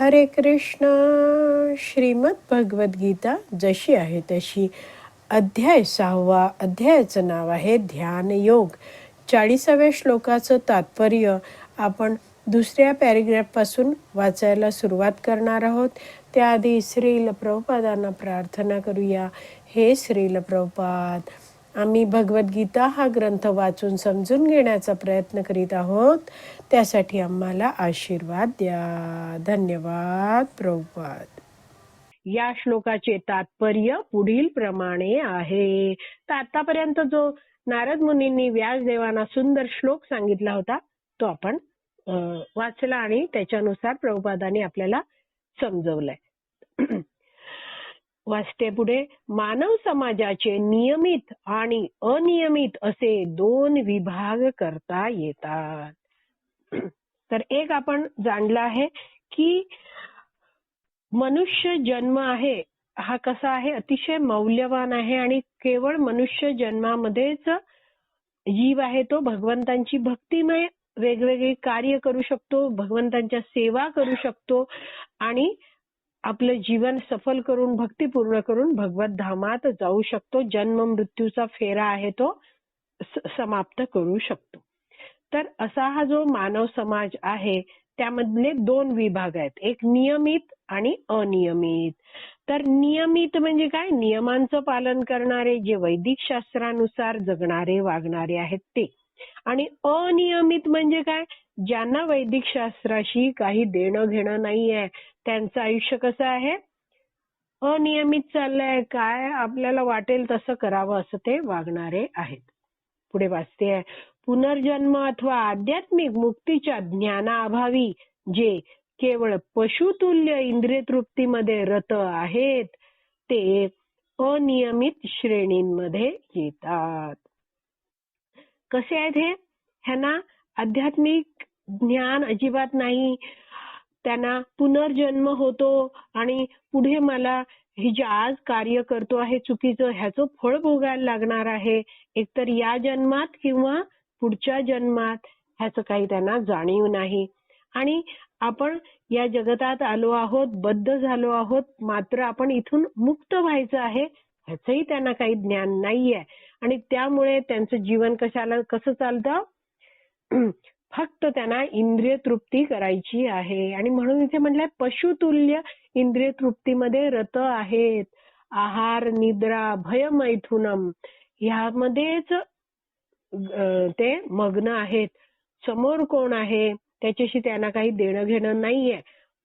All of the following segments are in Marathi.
हरे कृष्ण. श्रीमद भगवद्गीता जशी आहे तशी. अध्याय सहावा अध्यायाचं नाव आहे ध्यानयोग चाळीसाव्या श्लोकाचं तात्पर्य आपण दुसऱ्या पॅरेग्राफपासून वाचायला सुरुवात करणार आहोत. त्याआधी श्रील प्रभुपादांना प्रार्थना करूया. हे श्रील प्रभुपाद आम्ही भगवद्गीता हा ग्रंथ वाचून समजून घेण्याचा प्रयत्न करीत आहोत. त्यासाठी आम्हाला आशीर्वाद द्या. धन्यवाद प्रभुपाद. या श्लोकाचे तात्पर्य पुढील प्रमाणे आहे. तर आतापर्यंत जो नारद मुनींनी व्यासदेवांना सुंदर श्लोक सांगितला होता तो आपण वाचला आणि त्याच्यानुसार प्रभुपादाने आपल्याला समजवलंय. वाचते पुढे मानव समाजाचे नियमित आणि अनियमित असे दोन विभाग करता येतात. तर एक आपण जाणलं आहे की मनुष्य जन्म आहे हा कसा आहे? अतिशय मौल्यवान आहे आणि केवळ मनुष्य जन्मामध्येच जीव आहे तो. भगवंतांची भक्तिमय वेगवेगळी कार्य करू शकतो भगवंतांच्या सेवा करू शकतो आणि आपलं जीवन सफल करून भक्ती पूर्ण करून भगवत धामात जाऊ शकतो. जन्म मृत्यूचा फेरा आहे तो समाप्त करू शकतो. तर असा हा जो मानव समाज आहे त्यामधले दोन विभाग आहेत. एक नियमित आणि अनियमित. तर नियमित म्हणजे काय? नियमांचं पालन करणारे जे वैदिक शास्त्रानुसार जगणारे वागणारे आहेत ते. आणि अनियमित म्हणजे काय? ज्यांना वैदिक शास्त्राशी काही देणं घेणं नाहीये त्यांचं आयुष्य कसं आहे? अनियमित चाललंय. काय आपल्याला वाटेल तसं करावं असं ते वागणारे आहेत. पुढे वाचते. पुनर्जन्म अथवा आध्यात्मिक मुक्तीच्या ज्ञानाअभावी जे केवळ पशुतुल्य इंद्रिय तृप्तीमध्ये रत आहेत ते अनियमित श्रेणींमध्ये येतात. कसे आहेत हे? ह्यांना आध्यात्मिक ज्ञान अजिबात नाही. त्यांना पुनर्जन्म होतो आणि पुढे मला हे जे आज कार्य करतो आहे चुकीचं ह्याचं फळ भोगायला लागणार आहे. एकतर या जन्मात किंवा पुढच्या जन्मात ह्याचं काही त्यांना जाणीव नाही. आणि आपण या जगतात आलो आहोत बद्ध झालो आहोत मात्र आपण इथून मुक्त व्हायचं आहे. ह्याचंही त्यांना काही ज्ञान नाहीये. आणि त्यामुळे त्यांचं जीवन कशाला कसं चालतं? फक्त त्यांना इंद्रिय तृप्ती करायची आहे. आणि म्हणून इथे म्हटलंय पशुतुल्य इंद्रिय तृप्तीमध्ये रत आहेत. आहार निद्रा भयमैथुनम ह्यामध्येच ते मग्न आहेत. समोर कोण आहे? त्याच्याशी त्यांना काही देणं घेणं नाहीये.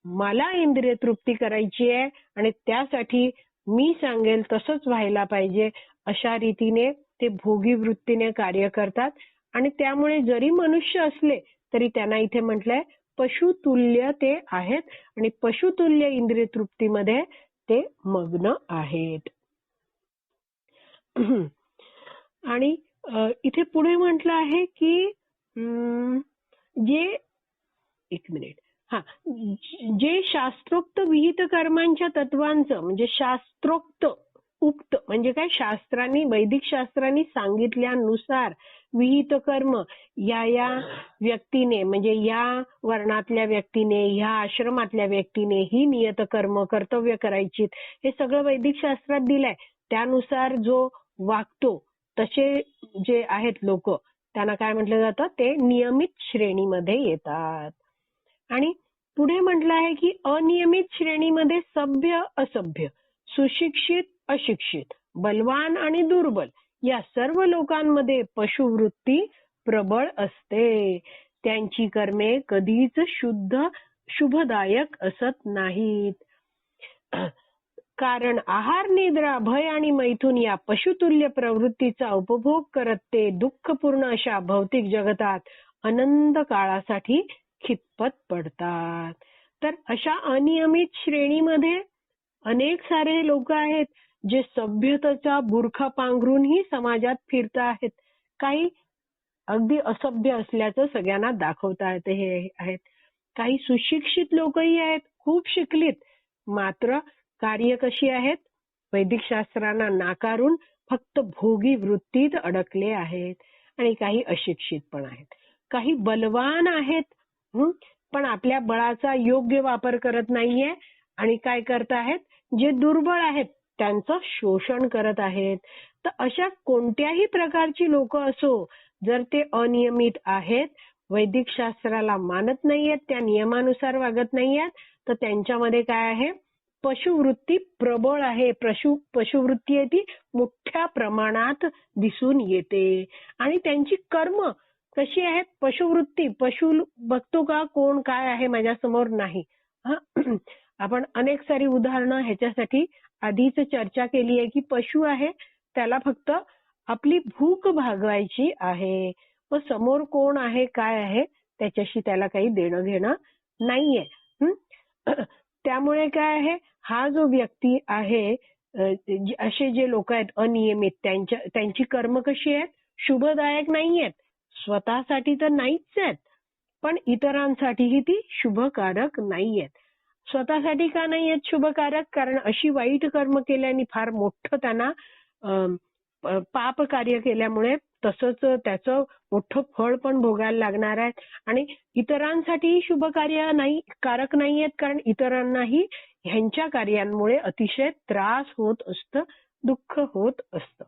मला इंद्रिय तृप्ती करायची आहे आणि त्यासाठी मी सांगेल तसंच व्हायला पाहिजे. अशा रीतीने ते भोगी वृत्तीने कार्य करतात. आणि त्यामुळे जरी मनुष्य असले तरी त्यांना इथे म्हटलंय पशुतुल्य ते आहेत. आणि पशुतुल्य इंद्रिय तृप्तीमध्ये ते मग्न आहेत. आणि इथे पुढे म्हटलं आहे की जे एक मिनिट. हा जे शास्त्रोक्त विहित कर्मांच्या तत्वांचं म्हणजे शास्त्रोक्त उक्त म्हणजे काय? शास्त्रांनी वैदिक शास्त्रांनी सांगितल्यानुसार विहित कर्म या या व्यक्तीने म्हणजे या वर्णातल्या व्यक्तीने ह्या आश्रमातल्या व्यक्तीने ही नियत कर्म कर्तव्य करायची हे सगळं वैदिक शास्त्रात दिलंय. त्यानुसार जो वागतो तसे जे आहेत लोक त्यांना काय म्हटलं जातं? ते नियमित श्रेणीमध्ये येतात. आणि पुढे म्हटलं आहे की अनियमित श्रेणीमध्ये सभ्य असभ्य सुशिक्षित अशिक्षित बलवान आणि दुर्बल या सर्व लोकांमध्ये पशुवृत्ती प्रबळ असते. त्यांची कर्मे कधीच शुद्ध शुभदायक असत नाहीत. कारण आहार निद्रा भय आणि मैथून या पशुतुल्य प्रवृत्तीचा उपभोग करत ते दुःखपूर्ण अशा भौतिक जगतात अनंत काळासाठी खितपत पडतात? तर अशा अनियमित श्रेणीमध्ये अनेक सारे लोक आहेत जे सभ्यतेचा बुरखा पांघरूनही समाजात फिरत आहेत. काही अगदी असभ्य असल्याचं सगळ्यांना दाखवता येते हे आहेत. काही सुशिक्षित लोकही आहेत खूप शिकलीत. मात्र कार्य कशी आहेत? वैदिक शास्त्रांना नाकारून फक्त भोगी वृत्तीत अडकले आहेत. आणि काही अशिक्षित पण आहेत. काही बलवान आहेत पण आपल्या बळाचा योग्य वापर करत नाहीये आणि काय करत आहेत जे दुर्बळ आहेत त्यांचं शोषण करत आहेत. तर अशा कोणत्याही प्रकारची लोक असो जर ते अनियमित आहेत वैदिक शास्त्राला मानत नाहीयेत त्या नियमानुसार वागत नाहीयेत तर त्यांच्यामध्ये काय आहे? पशुवृत्ती प्रबळ आहे. पशु पशुवृत्ती आहे ती मोठ्या प्रमाणात दिसून येते. आणि त्यांची कर्म कशी आहे पशुवृत्ती पशु बघतो का? कोण काय आहे माझ्यासमोर? नाही. आपण अनेक सारी उदाहरणं ह्याच्यासाठी आधीच चर्चा केली आहे की पशु आहे त्याला फक्त आपली भूक भागवायची आहे. व समोर कोण आहे काय आहे त्याच्याशी त्याला काही देणं घेणं नाहीये. त्यामुळे काय आहे? हा जो व्यक्ती आहे असे जे लोक आहेत अनियमित त्यांच्या त्यांची कर्म कशी आहेत? शुभदायक नाहीयेत. स्वतःसाठी तर नाहीच आहेत पण इतरांसाठीही ती शुभकारक नाहीयेत स्वतःसाठी का नाही आहेत शुभकारक? कारण अशी वाईट कर्म केल्याने फार मोठं त्यांना पाप कार्य केल्यामुळे तसंच त्याचं मोठं फळ पण भोगायला लागणार आहे आणि इतरांसाठीही शुभ कार्य नाही कारक नाही आहेत कारण इतरांनाही ह्यांच्या कार्यांमुळे अतिशय त्रास होत असतं दुःख होत असतं.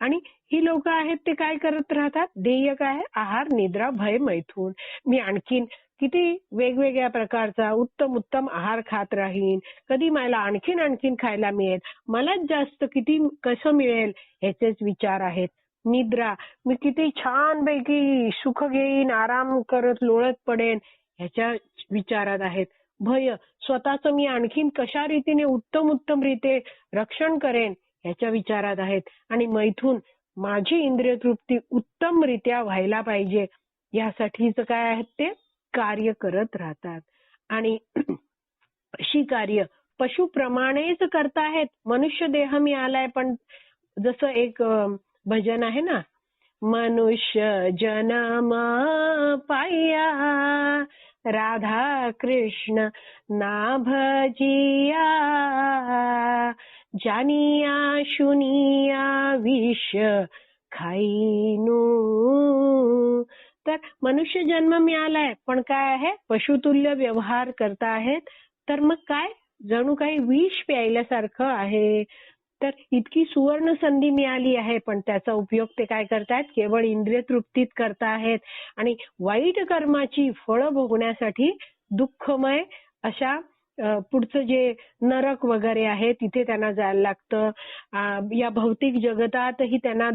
आणि ही लोक आहेत ते काय करत राहतात? ध्येय काय आहार निद्रा भय मैथून. मी आणखीन किती वेगवेगळ्या प्रकारचा उत्तम उत्तम आहार खात राहीन. कधी मला आणखीन आणखीन खायला मिळेल? मलाच जास्त किती कसं मिळेल? ह्याचेच विचार आहेत. निद्रा. मी किती छान पैकी सुख घेईन आराम करत लोळत पडेन ह्याच्या विचारात आहेत. भय. स्वतःच मी आणखीन कशा रीतीने उत्तम उत्तम रीते रक्षण करेन? ह्याच्या विचारात आहेत. आणि मैथून माझी इंद्रिय तृप्ती उत्तमरित्या व्हायला पाहिजे यासाठीच काय आहेत ते कार्य करत राहतात. आणि अशी कार्य पशुप्रमाणेच करताहेत. मनुष्य देह मी आलाय पण जसं एक भजन आहे ना मनुष्य जनमा पाया राधा कृष्ण ना भजिया जानिया शुनिया विष खाईनो. तर मनुष्य जन्म मिळालाय पण काय आहे? पशुतुल्य व्यवहार करता आहेत. तर मग काय? जणू काही विष प्यायल्यासारखं आहे. तर इतकी सुवर्ण संधी मिळाली आहे पण त्याचा उपयोग ते काय करतायत? केवळ इंद्रिय तृप्तीत करतायत आणि वाईट कर्माची फळं भोगण्यासाठी दुःखमय अशा पुढचं जे नरक वगैरे आहे तिथे त्यांना जायला लागतं. या भौतिक जगतातही त्यांना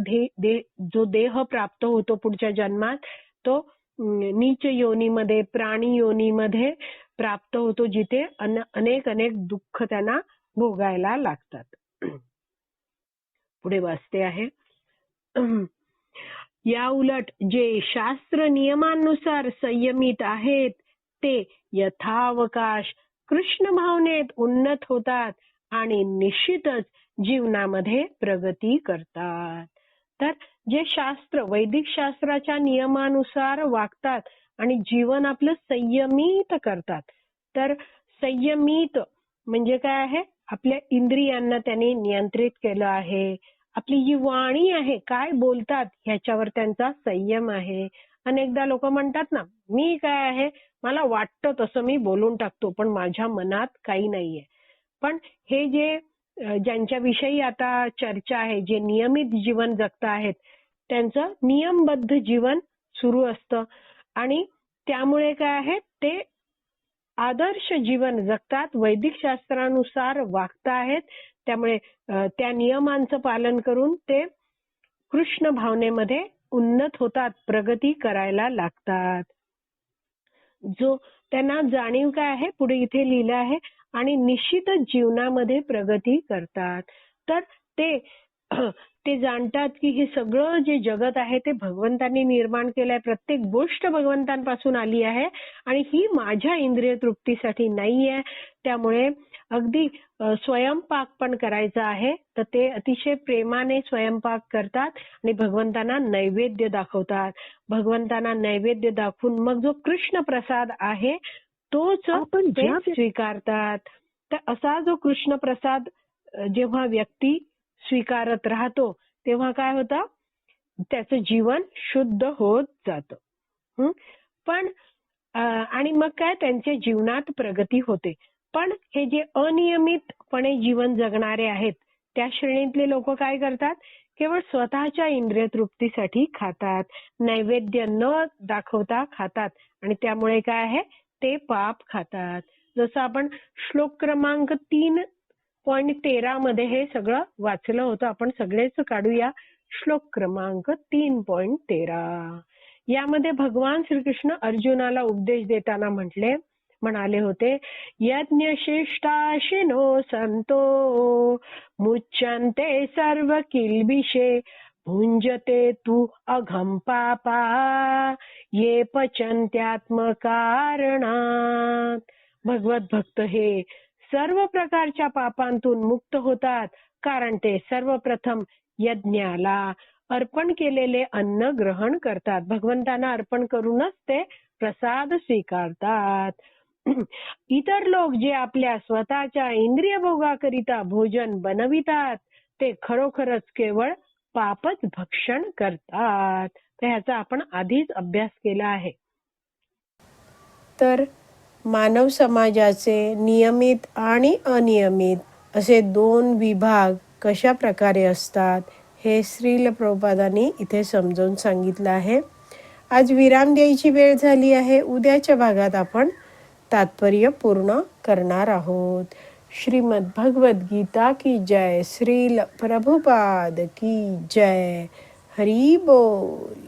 जो देह प्राप्त होतो पुढच्या जन्मात तो नीच योनीमध्ये प्राणी योनीमध्ये प्राप्त होतो जिथे अनेक अनेक दुःख त्यांना भोगायला लागतात. पुढे वाचते आहे. या उलट जे शास्त्र नियमानुसार संयमित आहेत ते यथावकाश कृष्ण भावनेत उन्नत होतात आणि निश्चितच जीवनामध्ये प्रगती करतात. तर जे शास्त्र वैदिक शास्त्राच्या नियमानुसार वागतात आणि जीवन आपलं संयमित करतात तर संयमित म्हणजे काय आहे? आपल्या इंद्रियांना त्यांनी नियंत्रित केलं आहे. आपली जी वाणी आहे काय बोलतात ह्याच्यावर त्यांचा संयम आहे. अनेकदा लोक म्हणतात ना मी काय आहे? मला वाटतं तसं मी बोलून टाकतो पण माझ्या मनात काही नाहीये. पण हे जे ज्यांच्याविषयी आता चर्चा आहे जे नियमित जीवन जगत आहेत त्यांचं नियमबद्ध जीवन सुरू असतं. आणि त्यामुळे काय आहे ते आदर्श जीवन जगतात वैदिक शास्त्रानुसार वागत आहेत. त्यामुळे त्या नियमांचं पालन करून ते कृष्ण भावनेमध्ये उन्नत होतात प्रगती करायला लागतात. जो त्यांना जाणीव काय आहे पुढे इथे लिहिलं आहे आणि निश्चितच जीवनामध्ये प्रगती करतात. तर ते ते जाणतात की हे सगळं जे जगत आहे ते भगवंतांनी निर्माण केलंय. प्रत्येक गोष्ट भगवंतांपासून आली आहे आणि ही माझ्या इंद्रिय तृप्तीसाठी नाहीये. त्यामुळे अगदी स्वयंपाक पण करायचा आहे. तर ते अतिशय प्रेमाने स्वयंपाक करतात आणि भगवंतांना नैवेद्य दाखवतात. भगवंतांना नैवेद्य दाखवून मग जो कृष्ण प्रसाद आहे तोच स्वीकारतात. तर असा जो कृष्ण प्रसाद जेव्हा व्यक्ती स्वीकारत राहतो तेव्हा काय होतं? त्याचं जीवन शुद्ध होत जातं. पण आणि मग काय? त्यांच्या जीवनात प्रगती होते. पण हे जे अनियमितपणे जीवन जगणारे आहेत त्या श्रेणीतले लोक काय करतात? केवळ स्वतःच्या इंद्रिय तृप्तीसाठी खातात नैवेद्य न दाखवता खातात. आणि त्यामुळे काय आहे? ते पाप खातात. जसं आपण श्लोक क्रमांक तीन पॉईंट तेरा मध्ये हे सगळं वाचलं होतं. आपण सगळेच काढूया. श्लोक क्रमांक तीन पॉईंट तेरा. यामध्ये भगवान श्रीकृष्ण अर्जुनाला उपदेश देताना म्हटले म्हणाले होते यज्ञशिष्टाशिनो संतो मुच्यंते सर्व किलबिषे भुंजते तू अघम पापा ये पचन्त्यात्मकारणात. भगवत भक्त हे सर्व प्रकारच्या पापांतून मुक्त होतात कारण ते सर्वप्रथम यज्ञाला अर्पण केलेले अन्न ग्रहण करतात. भगवंतांना अर्पण करूनच ते प्रसाद स्वीकारतात. इतर लोक जे आपल्या स्वतःच्या इंद्रिय भोगाकरिता भोजन बनवितात ते खरोखरच केवळ पापच भक्षण करतात. तर ह्याचा आपण आधीच अभ्यास केला आहे. तर मानव समाजाचे नियमित आणि अनियमित असे दोन विभाग कशा प्रकारे असतात हे श्रील प्रभुपादांनी इथे समजावून सांगितलं आहे. आज विराम द्यायची वेळ झाली आहे. उद्याच्या भागात आपण तात्पर्य पूर्ण करणार आहोत. श्रीमद भगवद गीता की जय. श्रील प्रभुपाद की जय. हरी बोल.